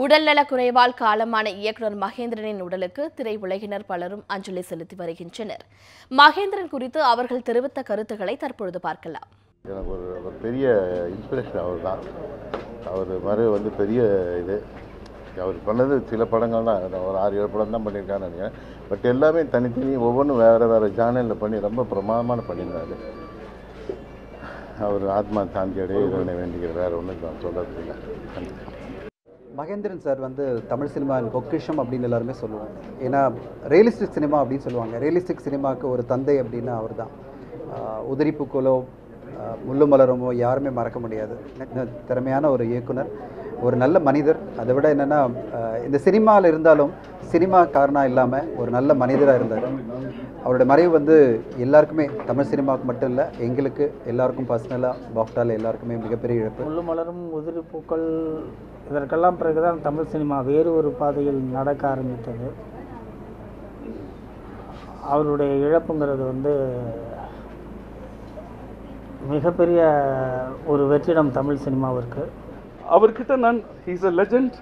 உடல்நலக் குறைவால் காலமான இயக்குனர் மகேந்திரனின் உடலுக்கு திரையுலகினர் பலரும் அஞ்சலி செலுத்தி வருகின்றனர். மகேந்திரன் குறித்து அவர்கள் தெரிவித்த கருத்துக்களை தற்பொழுது பார்க்கலாம். எனக்கு ஒரு ஒரு பெரிய இன்ஸ்பிரேஷன் அவர் தான் அவர் மாதிரி வந்து பெரிய இது. அவர் பண்ணது சில படங்கள் தான். ஒரு ஆறு ஏழு படம் தான் பண்ணியிருக்கான்னு நினைக்கிறேன். பட் எல்லாமே தனித்தனி ஒவ்வொன்றும் வேறு வேறு ஜானலில் பண்ணி ரொம்ப பிரமாதமான பண்ணியிருந்தாரு. அவர் ஆத்மா சாந்தி அடைய இறைவனை வேண்டிக்கிற வேறு ஒன்றும் நான் சொல்கிறது இல்லை நன்றி. மகேந்திரன் சார் வந்து தமிழ் சினிமாவின் பொக்கிஷம் அப்படின்னு எல்லாருமே சொல்லுவாங்க. ஏன்னா ரியலிஸ்டிக் சினிமா அப்படின்னு சொல்லுவாங்க. ரியலிஸ்டிக் சினிமாவுக்கு ஒரு தந்தை அப்படின்னா அவர் தான் உதிரி முள்ளு மலரமோ யாருமே மறக்க முடியாது. திறமையான ஒரு இயக்குனர். ஒரு நல்ல மனிதர். அதை விட என்னென்னா இந்த சினிமாவில் இருந்தாலும் சினிமா காரணம் இல்லாமல் ஒரு நல்ல மனிதராக இருந்தார். அவரோட மறைவு வந்து எல்லாருக்குமே தமிழ் சினிமாவுக்கு மட்டும் இல்லை எங்களுக்கு எல்லாருக்கும் பர்சனலாக பாக்டால் எல்லாருக்குமே மிகப்பெரிய இழப்பு. முள்ளு மலரும் உதிரி பூக்கள் இதற்கெல்லாம் பிறகுதான் தமிழ் சினிமா வேறு ஒரு பாதையில் நடக்க ஆரம்பித்தது. அவருடைய இழப்புங்கிறது வந்து மிகப்பெரிய ஒரு வெற்றிடம் தமிழ் சினிமாவிற்கு. அவர்கிட்ட நான் ஹீஸ் அ லெஜண்ட்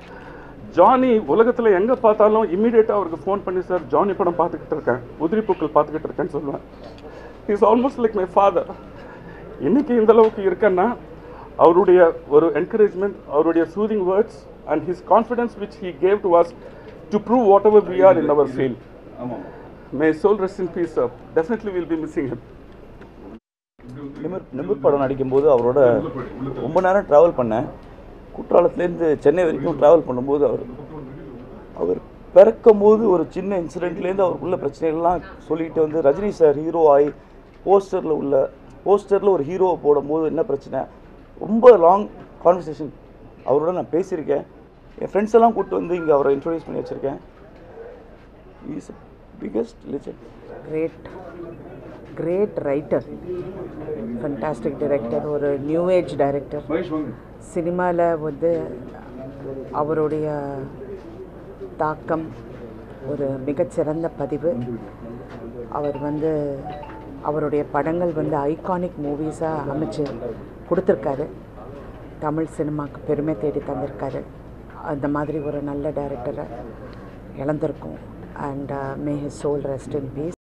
ஜானி உலகத்தில் எங்கே பார்த்தாலும் இம்மீடியட்டாக அவருக்கு ஃபோன் பண்ணி சார் ஜானி படம் பார்த்துக்கிட்டு இருக்கேன். உதிரி பூக்கள் பார்த்துக்கிட்டு இருக்கேன்னு சொல்லுவேன். Is almost like my father இன்னைக்கு இந்த அளவுக்கு இருக்கேன்னா அவருடைய ஒரு என்கரேஜ்மெண்ட் அவருடைய soothing words and his confidence which he gave to us to prove whatever we are in our field may soul rest in peace definitely will be missing him Nimir Nimir படம் நடிக்கும்போது அவரோட ரொம்ப நேரம் travel பண்ணேன். குற்றாலத்துலேருந்து சென்னை வரைக்கும் travel பண்ணும்போது அவர் அவர் பிறக்கும் போது ஒரு சின்ன இன்சிடெண்ட்லேருந்து அவருக்குள்ள பிரச்சனைகள்லாம் சொல்லிட்டு வந்து ரஜினி சார் ஹீரோ ஆகி போஸ்டரில் உள்ள போஸ்டரில் ஒரு ஹீரோவை போடும்போது என்ன பிரச்சனை? ரொம்ப லாங் கான்வர்சேஷன் அவரோட நான் பேசியிருக்கேன். என் ஃப்ரெண்ட்ஸ் எல்லாம் கூப்பிட்டு வந்து இங்கே அவரை இன்ட்ரடியூஸ் பண்ணி வச்சுருக்கேன். Is biggest legend great great writer fantastic director ஒரு நியூ ஏஜ் டைரக்டர் சினிமாவில் வந்து அவருடைய தாக்கம் ஒரு மிகச்சிறந்த பதிவு. அவர் வந்து அவருடைய படங்கள் வந்து ஐகானிக் மூவிஸாக அமைச்சு கொடுத்துருக்காரு. தமிழ் சினிமாவுக்கு பெருமை தேடி தந்திருக்காரு. அந்த மாதிரி ஒரு நல்ல டைரக்டரை இழந்திருக்கோம். And may his soul rest in peace